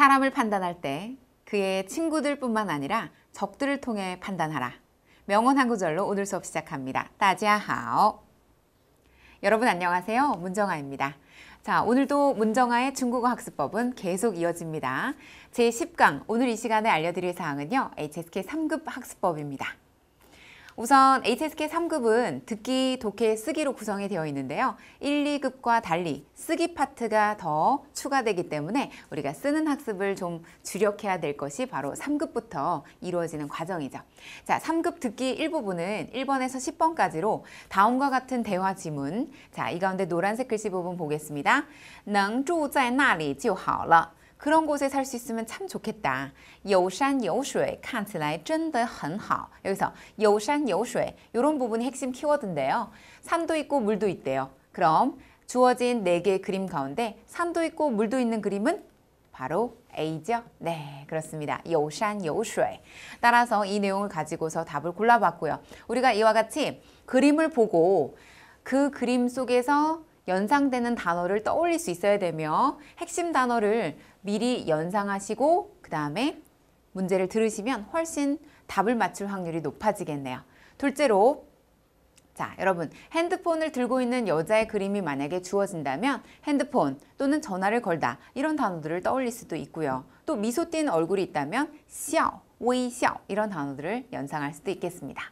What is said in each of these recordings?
사람을 판단할 때 그의 친구들뿐만 아니라 적들을 통해 판단하라. 명언 한 구절로 오늘 수업 시작합니다. 따지하오. 여러분 안녕하세요. 문정아입니다. 자, 오늘도 문정아의 중국어 학습법은 계속 이어집니다. 제10강 오늘 이 시간에 알려드릴 사항은요. HSK 3급 학습법입니다. 우선 HSK 3급은 듣기, 독해, 쓰기로 구성이 되어 있는데요. 1, 2급과 달리 쓰기 파트가 더 추가되기 때문에 우리가 쓰는 학습을 좀 주력해야 될 것이 바로 3급부터 이루어지는 과정이죠. 자, 3급 듣기 1부분은 1번에서 10번까지로 다음과 같은 대화 지문. 자, 이 가운데 노란색 글씨 부분 보겠습니다. 能住在那里就好了。 그런 곳에 살 수 있으면 참 좋겠다. 有山有水看起来真的很好. 여기서 有山有水 이런 부분이 핵심 키워드인데요. 산도 있고 물도 있대요. 그럼 주어진 네 개의 그림 가운데 산도 있고 물도 있는 그림은 바로 A죠? 네, 그렇습니다. 有山有水. 따라서 이 내용을 가지고서 답을 골라봤고요. 우리가 이와 같이 그림을 보고 그 그림 속에서 연상되는 단어를 떠올릴 수 있어야 되며 핵심 단어를 미리 연상하시고 그 다음에 문제를 들으시면 훨씬 답을 맞출 확률이 높아지겠네요. 둘째로 자, 여러분 핸드폰을 들고 있는 여자의 그림이 만약에 주어진다면 핸드폰 또는 전화를 걸다 이런 단어들을 떠올릴 수도 있고요. 또 미소 띈 얼굴이 있다면 笑, 微笑 이런 단어들을 연상할 수도 있겠습니다.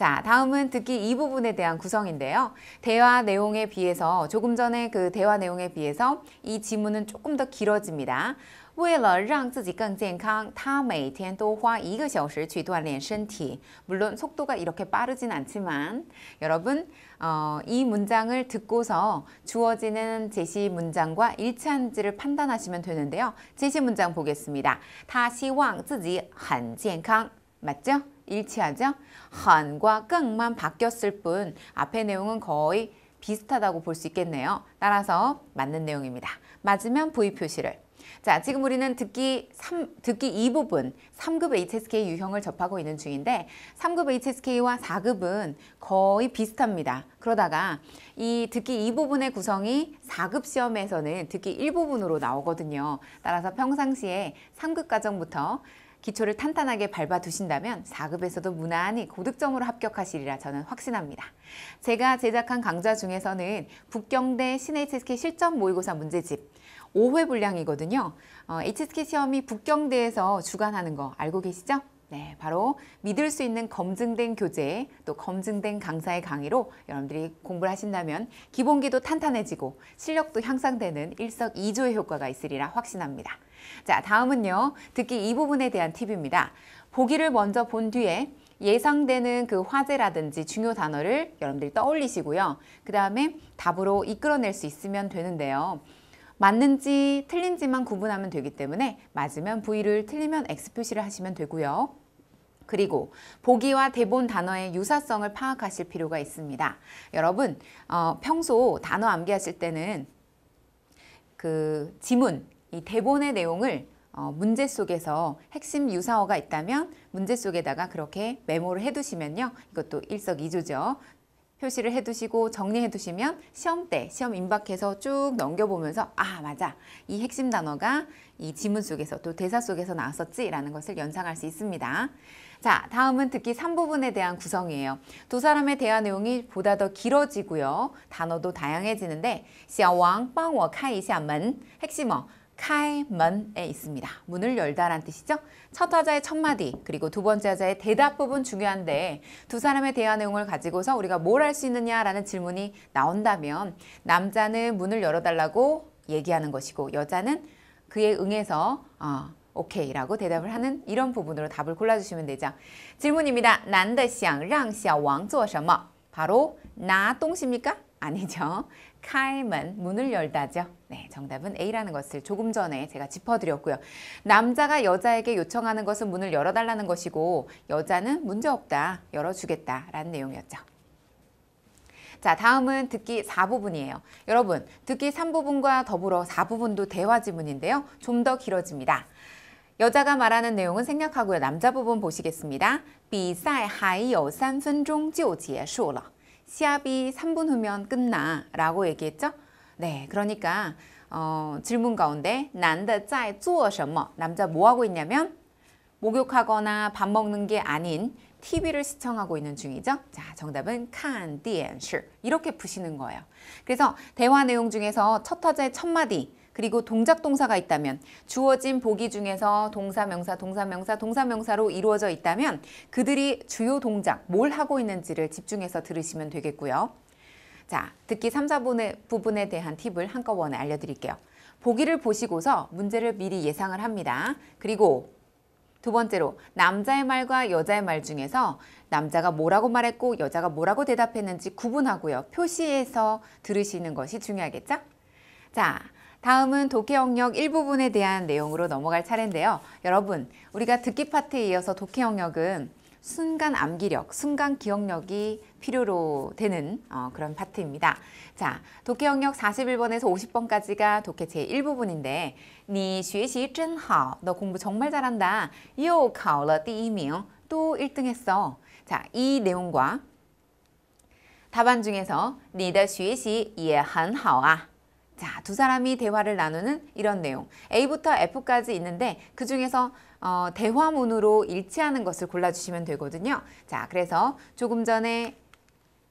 자, 다음은 듣기 이 부분에 대한 구성인데요. 대화 내용에 비해서 조금 전에 그 대화 내용에 비해서 이 지문은 조금 더 길어집니다. 为了让自己更健康，他每天都花一个小时去锻炼身体。 물론 속도가 이렇게 빠르진 않지만 여러분 어, 이 문장을 듣고서 주어지는 제시 문장과 일치한지를 판단하시면 되는데요. 제시 문장 보겠습니다. 他希望自己很健康 맞죠? 일치하죠? 한과 끙만 바뀌었을 뿐 앞의 내용은 거의 비슷하다고 볼 수 있겠네요. 따라서 맞는 내용입니다. 맞으면 V 표시를. 자, 지금 우리는 듣기 3, 듣기 2 부분 3급 HSK 유형을 접하고 있는 중인데 3급 HSK와 4급은 거의 비슷합니다. 그러다가 이 듣기 2 부분의 구성이 4급 시험에서는 듣기 1 부분으로 나오거든요. 따라서 평상시에 3급 과정부터 기초를 탄탄하게 밟아두신다면 4급에서도 무난히 고득점으로 합격하시리라 저는 확신합니다. 제가 제작한 강좌 중에서는 북경대 신HSK 실전 모의고사 문제집 5회 분량이거든요. 어, HSK 시험이 북경대에서 주관하는 거 알고 계시죠? 네, 바로 믿을 수 있는 검증된 교재 또 검증된 강사의 강의로 여러분들이 공부를 하신다면 기본기도 탄탄해지고 실력도 향상되는 일석이조의 효과가 있으리라 확신합니다. 자, 다음은요. 듣기 이 부분에 대한 팁입니다. 보기를 먼저 본 뒤에 예상되는 그 화제라든지 중요 단어를 여러분들이 떠올리시고요. 그 다음에 답으로 이끌어낼 수 있으면 되는데요. 맞는지 틀린지만 구분하면 되기 때문에 맞으면 V를 틀리면 X 표시를 하시면 되고요. 그리고 보기와 대본 단어의 유사성을 파악하실 필요가 있습니다. 여러분 어, 평소 단어 암기하실 때는 그 지문, 이 대본의 내용을 어, 문제 속에서 핵심 유사어가 있다면 문제 속에다가 그렇게 메모를 해두시면요. 이것도 일석이조죠. 표시를 해두시고 정리해두시면 시험 때 시험 임박해서 쭉 넘겨보면서 아 맞아 이 핵심 단어가 이 지문 속에서 또 대사 속에서 나왔었지 라는 것을 연상할 수 있습니다. 자 다음은 듣기 3부분에 대한 구성이에요. 두 사람의 대화 내용이 보다 더 길어지고요. 단어도 다양해지는데 小王帮我开一下门 핵심어 카이먼에 있습니다. 문을 열다란 뜻이죠. 첫 화자의 첫 마디 그리고 두 번째 화자의 대답 부분 중요한데 두 사람의 대화 내용을 가지고서 우리가 뭘 할 수 있느냐라는 질문이 나온다면 남자는 문을 열어달라고 얘기하는 것이고 여자는 그에 응해서 어, 오케이라고 대답을 하는 이런 부분으로 답을 골라주시면 되죠. 질문입니다. 男的想让小王做什么? 바로 나 똥십니까? 아니죠. 카이먼 문을 열다죠. 네, 정답은 A라는 것을 조금 전에 제가 짚어드렸고요. 남자가 여자에게 요청하는 것은 문을 열어달라는 것이고 여자는 문제없다, 열어주겠다라는 내용이었죠. 자, 다음은 듣기 4부분이에요. 여러분, 듣기 3부분과 더불어 4부분도 대화 지문인데요. 좀 더 길어집니다. 여자가 말하는 내용은 생략하고요. 남자 부분 보시겠습니다. 比赛还有3分钟就结束了. 시합이 3분 후면 끝나 라고 얘기했죠. 네, 그러니까 어, 질문 가운데 男的在做什么? 남자 뭐 하고 있냐면 목욕하거나 밥 먹는 게 아닌 TV를 시청하고 있는 중이죠. 자, 정답은 看电视 이렇게 푸시는 거예요. 그래서 대화 내용 중에서 첫 화제 첫 마디 그리고 동작 동사가 있다면 주어진 보기 중에서 동사 명사 동사 명사 동사 명사로 이루어져 있다면 그들이 주요 동작 뭘 하고 있는지를 집중해서 들으시면 되겠고요. 자, 듣기 3, 4분의 부분에 대한 팁을 한꺼번에 알려드릴게요. 보기를 보시고서 문제를 미리 예상을 합니다. 그리고 두 번째로 남자의 말과 여자의 말 중에서 남자가 뭐라고 말했고 여자가 뭐라고 대답했는지 구분하고요. 표시해서 들으시는 것이 중요하겠죠? 자, 다음은 독해 영역 일부분에 대한 내용으로 넘어갈 차례인데요. 여러분, 우리가 듣기 파트에 이어서 독해 영역은 순간 암기력, 순간 기억력이 필요로 되는 어, 그런 파트입니다. 자, 독해 영역 41번에서 50번까지가 독해 제1부분인데 你学习真好, 너 공부 정말 잘한다. 又考了第一名, 또 1등 했어. 자, 이 내용과 답안 중에서 你的学习也很好啊. 자, 두 사람이 대화를 나누는 이런 내용. A부터 F까지 있는데 그 중에서 어, 대화문으로 일치하는 것을 골라주시면 되거든요. 자, 그래서 조금 전에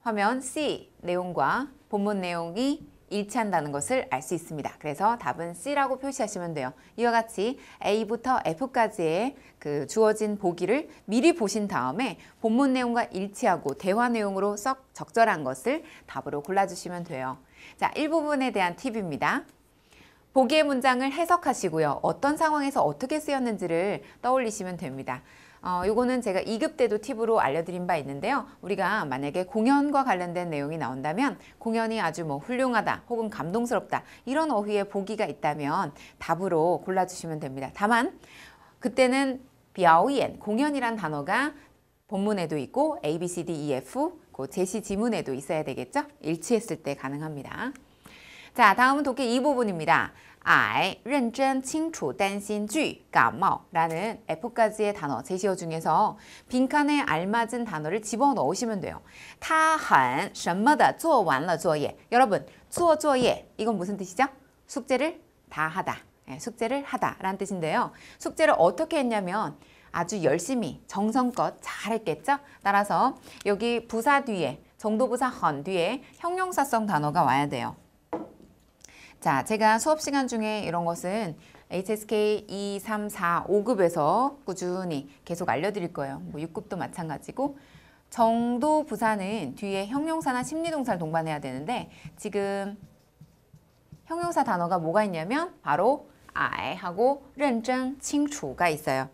화면 C 내용과 본문 내용이 일치한다는 것을 알 수 있습니다. 그래서 답은 C라고 표시하시면 돼요. 이와 같이 A부터 F까지의 그 주어진 보기를 미리 보신 다음에 본문 내용과 일치하고 대화 내용으로 썩 적절한 것을 답으로 골라주시면 돼요. 자, 일부분에 대한 팁입니다. 보기의 문장을 해석하시고요. 어떤 상황에서 어떻게 쓰였는지를 떠올리시면 됩니다. 어, 요거는 제가 2급 때도 팁으로 알려드린 바 있는데요. 우리가 만약에 공연과 관련된 내용이 나온다면 공연이 아주 뭐 훌륭하다 혹은 감동스럽다 이런 어휘의 보기가 있다면 답으로 골라주시면 됩니다. 다만 그때는 表演, 공연이란 단어가 본문에도 있고 A, B, C, D, E, F 그 제시 지문에도 있어야 되겠죠? 일치했을 때 가능합니다. 자, 다음은 독해 2부분입니다. I, 认真, 清楚, 担心, 惧, 感冒라는 F까지의 단어 제시어 중에서 빈칸에 알맞은 단어를 집어넣으시면 돼요. 他很什么的做完了作业. 여러분, 做作业 이건 무슨 뜻이죠? 숙제를 다 하다. 네, 숙제를 하다 라는 뜻인데요. 숙제를 어떻게 했냐면 아주 열심히 정성껏 잘했겠죠? 따라서 여기 부사 뒤에 정도부사 헌 뒤에 형용사성 단어가 와야 돼요. 자, 제가 수업 시간 중에 이런 것은 HSK 2, 3, 4, 5급에서 꾸준히 계속 알려드릴 거예요. 뭐 6급도 마찬가지고 정도 부사는 뒤에 형용사나 심리동사를 동반해야 되는데 지금 형용사 단어가 뭐가 있냐면 바로 I 하고 认真, 清楚가 있어요.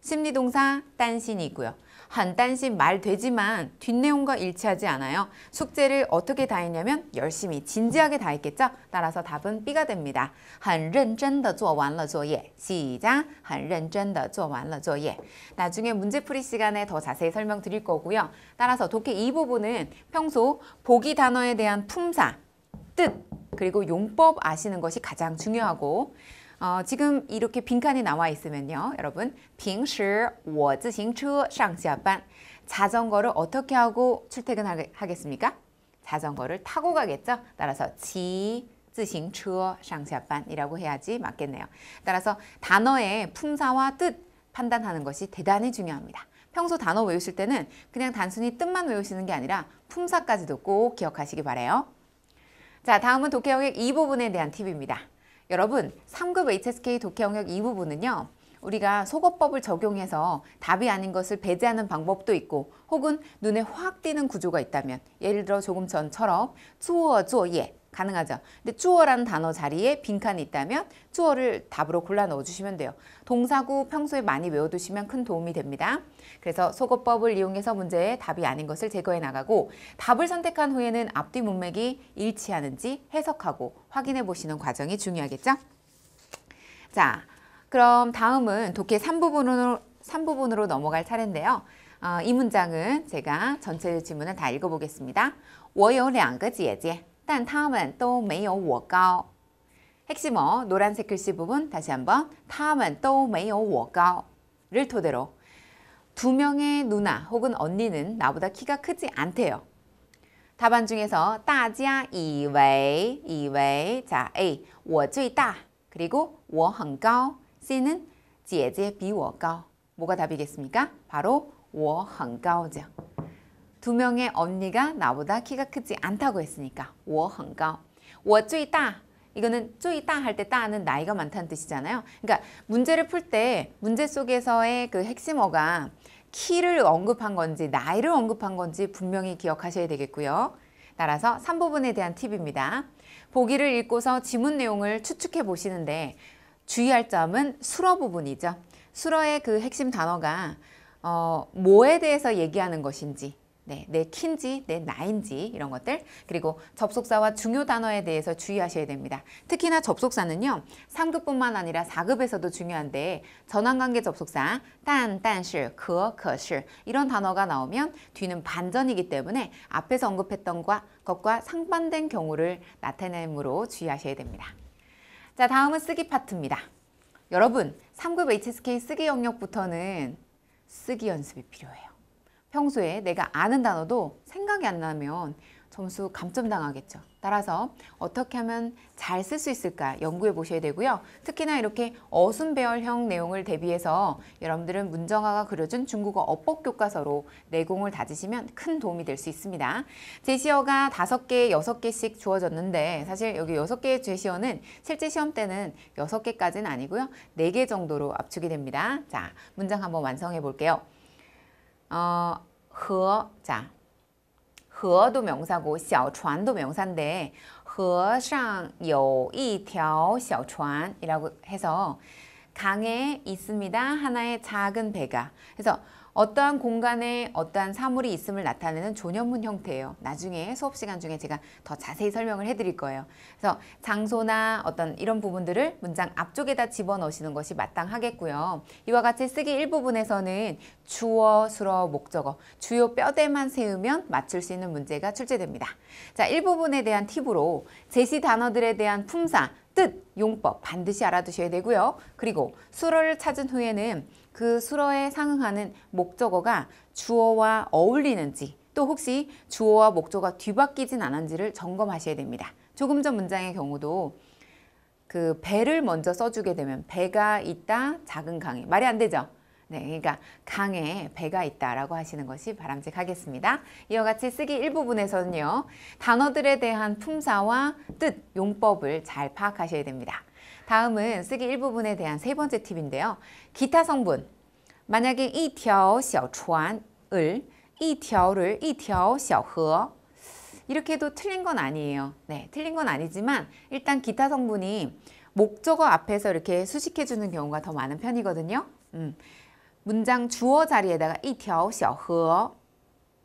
심리동사 딴신이 있고요. 한단신 말 되지만 뒷내용과 일치하지 않아요. 숙제를 어떻게 다 했냐면 열심히 진지하게 다 했겠죠? 따라서 답은 B가 됩니다. 很认真的做完了作业. 시작. 很认真的做完了作业. 나중에 문제풀이 시간에 더 자세히 설명드릴 거고요. 따라서 독해 이 부분은 평소 보기 단어에 대한 품사, 뜻, 그리고 용법 아시는 것이 가장 중요하고 어, 지금 이렇게 빈칸이 나와 있으면요. 여러분, 平时我自行车上下班 자전거를 어떻게 하고 출퇴근하겠습니까? 자전거를 타고 가겠죠. 따라서 骑自行车上下班이라고 해야지 맞겠네요. 따라서 단어의 품사와 뜻 판단하는 것이 대단히 중요합니다. 평소 단어 외우실 때는 그냥 단순히 뜻만 외우시는 게 아니라 품사까지도 꼭 기억하시기 바래요. 자, 다음은 독해영역 2부분에 대한 팁입니다. 여러분 3급 HSK 독해 영역 2부분은요. 우리가 속어법을 적용해서 답이 아닌 것을 배제하는 방법도 있고 혹은 눈에 확 띄는 구조가 있다면 예를 들어 조금 전처럼 주어예 가능하죠. 근데 주어라는 단어 자리에 빈칸이 있다면 주어를 답으로 골라 넣어주시면 돼요. 동사구 평소에 많이 외워두시면 큰 도움이 됩니다. 그래서 속어법을 이용해서 문제의 답이 아닌 것을 제거해 나가고 답을 선택한 후에는 앞뒤 문맥이 일치하는지 해석하고 확인해 보시는 과정이 중요하겠죠? 자, 그럼 다음은 독해 3부분으로, 3부분으로 넘어갈 차례인데요. 어, 이 문장은 제가 전체 지문을 다 읽어보겠습니다. 我有两个姐姐 但他们都没有我高. 핵심어 노란색 글씨 부분 다시 한번 他们都没有我高를 토대로 두 명의 누나 혹은 언니는 나보다 키가 크지 않대요. 답안 중에서 大家以为以为 자, A 我最大 그리고 我很高 C는 姐姐比我高 뭐가 답이겠습니까? 바로 我很高죠. 두 명의 언니가 나보다 키가 크지 않다고 했으니까 我很高.我最大 이거는 最大할 때 따는 나이가 많다는 뜻이잖아요. 그러니까 문제를 풀 때 문제 속에서의 그 핵심어가 키를 언급한 건지 나이를 언급한 건지 분명히 기억하셔야 되겠고요. 따라서 3부분에 대한 팁입니다. 보기를 읽고서 지문 내용을 추측해 보시는데 주의할 점은 수러 부분이죠. 수러의 그 핵심 단어가 어, 뭐에 대해서 얘기하는 것인지 네, 내 키인지 내 나인지 이런 것들 그리고 접속사와 중요 단어에 대해서 주의하셔야 됩니다. 특히나 접속사는요. 3급뿐만 아니라 4급에서도 중요한데 전환관계 접속사 딴, 딴시, 그, 그시 이런 단어가 나오면 뒤는 반전이기 때문에 앞에서 언급했던 것과 상반된 경우를 나타내므로 주의하셔야 됩니다. 자 다음은 쓰기 파트입니다. 여러분 3급 HSK 쓰기 영역부터는 쓰기 연습이 필요해요. 평소에 내가 아는 단어도 생각이 안 나면 점수 감점당하겠죠. 따라서 어떻게 하면 잘 쓸 수 있을까 연구해 보셔야 되고요. 특히나 이렇게 어순배열형 내용을 대비해서 여러분들은 문정아가 그려준 중국어 어법 교과서로 내공을 다지시면 큰 도움이 될 수 있습니다. 제시어가 다섯 개, 여섯 개씩 주어졌는데 사실 여기 여섯 개의 제시어는 실제 시험 때는 여섯 개까지는 아니고요. 네 개 정도로 압축이 됩니다. 자, 문장 한번 완성해 볼게요. 어, 河, 자, 河도 명사고 小船도 명사인데 河上有一条小船이라고 해서 강에 있습니다. 하나의 작은 배가. 그래서 어떠한 공간에 어떠한 사물이 있음을 나타내는 조년문 형태예요. 나중에 수업 시간 중에 제가 더 자세히 설명을 해드릴 거예요. 그래서 장소나 어떤 이런 부분들을 문장 앞쪽에다 집어넣으시는 것이 마땅하겠고요. 이와 같이 쓰기 일부분에서는 주어, 수어, 목적어, 주요 뼈대만 세우면 맞출 수 있는 문제가 출제됩니다. 자, 일부분에 대한 팁으로 제시 단어들에 대한 품사, 뜻, 용법 반드시 알아두셔야 되고요. 그리고 수어를 찾은 후에는 그 수어에 상응하는 목적어가 주어와 어울리는지 또 혹시 주어와 목적어가 뒤바뀌진 않은지를 점검하셔야 됩니다. 조금 전 문장의 경우도 그 배를 먼저 써주게 되면 배가 있다 작은 강에 말이 안 되죠. 네, 그러니까 강에 배가 있다라고 하시는 것이 바람직하겠습니다. 이와 같이 쓰기 일부분에서는요. 단어들에 대한 품사와 뜻, 용법을 잘 파악하셔야 됩니다. 다음은 쓰기 일부분에 대한 세 번째 팁인데요. 기타 성분. 만약에 一条小船을 一条를 一条小河 이렇게 해도 틀린 건 아니에요. 네, 틀린 건 아니지만 일단 기타 성분이 목적어 앞에서 이렇게 수식해 주는 경우가 더 많은 편이거든요. 음, 문장 주어 자리에다가 一条小河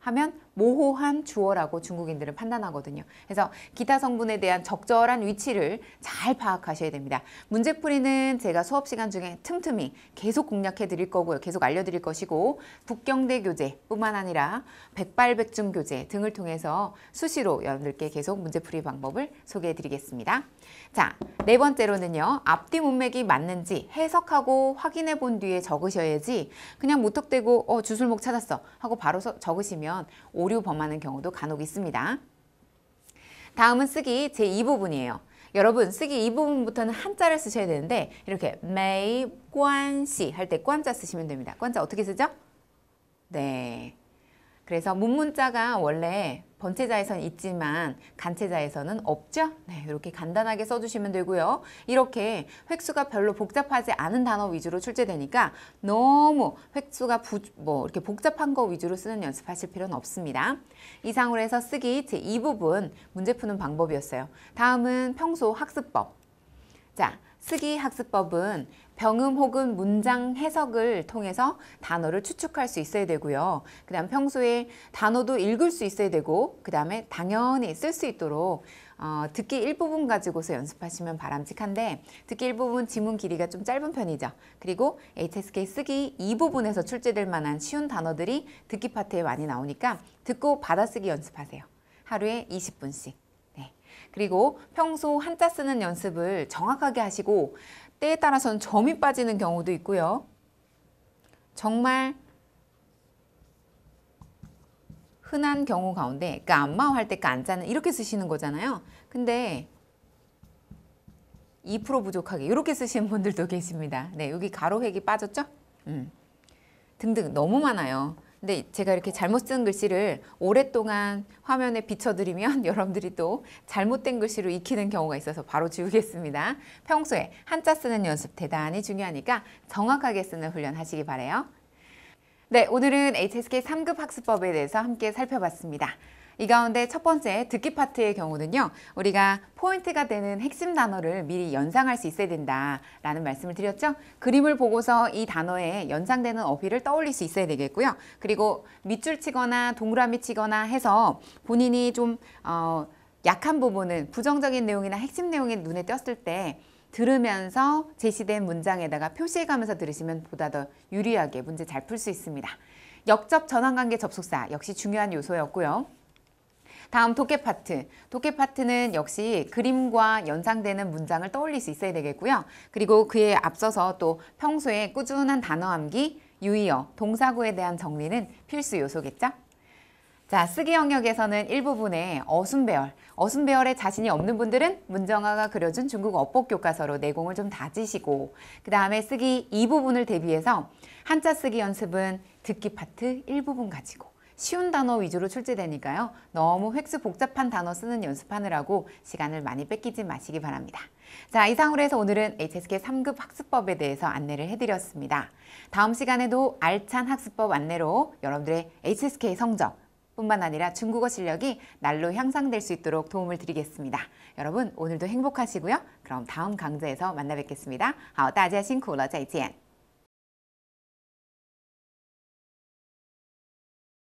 하면 모호한 주어라고 중국인들은 판단하거든요. 그래서 기타 성분에 대한 적절한 위치를 잘 파악하셔야 됩니다. 문제풀이는 제가 수업 시간 중에 틈틈이 계속 공략해 드릴 거고요. 계속 알려드릴 것이고 북경대 교재뿐만 아니라 백발백중 교재 등을 통해서 수시로 여러분들께 계속 문제풀이 방법을 소개해 드리겠습니다. 자, 네 번째로는요. 앞뒤 문맥이 맞는지 해석하고 확인해 본 뒤에 적으셔야지 그냥 무턱대고 어, 주술목 찾았어 하고 바로 적으시면 오류 범하는 경우도 간혹 있습니다. 다음은 쓰기 제2부분이에요. 여러분 쓰기 이 부분부터는 한자를 쓰셔야 되는데 이렇게 메이관시 할 때 관자 쓰시면 됩니다. 관자 어떻게 쓰죠? 네. 그래서 문문자가 원래 번체자에서는 있지만 간체자에서는 없죠. 네, 이렇게 간단하게 써주시면 되고요. 이렇게 획수가 별로 복잡하지 않은 단어 위주로 출제되니까 너무 획수가 부, 뭐 이렇게 복잡한 거 위주로 쓰는 연습하실 필요는 없습니다. 이상으로 해서 쓰기 제2부분 문제 푸는 방법이었어요. 다음은 평소 학습법. 자, 쓰기 학습법은 병음 혹은 문장 해석을 통해서 단어를 추측할 수 있어야 되고요. 그 다음 평소에 단어도 읽을 수 있어야 되고 그 다음에 당연히 쓸 수 있도록 어, 듣기 일부분 가지고서 연습하시면 바람직한데 듣기 일부분 지문 길이가 좀 짧은 편이죠. 그리고 HSK 쓰기 2부분에서 출제될 만한 쉬운 단어들이 듣기 파트에 많이 나오니까 듣고 받아쓰기 연습하세요. 하루에 20분씩. 네. 그리고 평소 한자 쓰는 연습을 정확하게 하시고 때에 따라서는 점이 빠지는 경우도 있고요. 정말 흔한 경우 가운데 깐마오 할때 깐자는 이렇게 쓰시는 거잖아요. 근데 2% 부족하게 이렇게 쓰시는 분들도 계십니다. 네, 여기 가로획이 빠졌죠? 음. 등등 너무 많아요. 근데 제가 이렇게 잘못 쓴 글씨를 오랫동안 화면에 비춰드리면 여러분들이 또 잘못된 글씨로 익히는 경우가 있어서 바로 지우겠습니다. 평소에 한자 쓰는 연습 대단히 중요하니까 정확하게 쓰는 훈련 하시기 바래요. 네, 오늘은 HSK 3급 학습법에 대해서 함께 살펴봤습니다. 이 가운데 첫 번째 듣기 파트의 경우는요. 우리가 포인트가 되는 핵심 단어를 미리 연상할 수 있어야 된다라는 말씀을 드렸죠. 그림을 보고서 이 단어에 연상되는 어휘를 떠올릴 수 있어야 되겠고요. 그리고 밑줄 치거나 동그라미 치거나 해서 본인이 좀 어, 약한 부분은 부정적인 내용이나 핵심 내용이 눈에 띄었을 때 들으면서 제시된 문장에다가 표시해가면서 들으시면 보다 더 유리하게 문제 잘 풀 수 있습니다. 역접 전환관계 접속사 역시 중요한 요소였고요. 다음 도깨 파트. 도깨 파트는 역시 그림과 연상되는 문장을 떠올릴 수 있어야 되겠고요. 그리고 그에 앞서서 또 평소에 꾸준한 단어 암기, 유의어, 동사구에 대한 정리는 필수 요소겠죠? 자, 쓰기 영역에서는 일부분에 어순배열, 어순배열에 자신이 없는 분들은 문정아가 그려준 중국 어법 교과서로 내공을 좀 다지시고 그 다음에 쓰기 이 부분을 대비해서 한자 쓰기 연습은 듣기 파트 일부분 가지고 쉬운 단어 위주로 출제되니까요. 너무 획수 복잡한 단어 쓰는 연습하느라고 시간을 많이 뺏기지 마시기 바랍니다. 자, 이상으로 해서 오늘은 HSK 3급 학습법에 대해서 안내를 해드렸습니다. 다음 시간에도 알찬 학습법 안내로 여러분들의 HSK 성적 뿐만 아니라 중국어 실력이 날로 향상될 수 있도록 도움을 드리겠습니다. 여러분 오늘도 행복하시고요. 그럼 다음 강좌에서 만나 뵙겠습니다. 好，大家辛苦了，再见。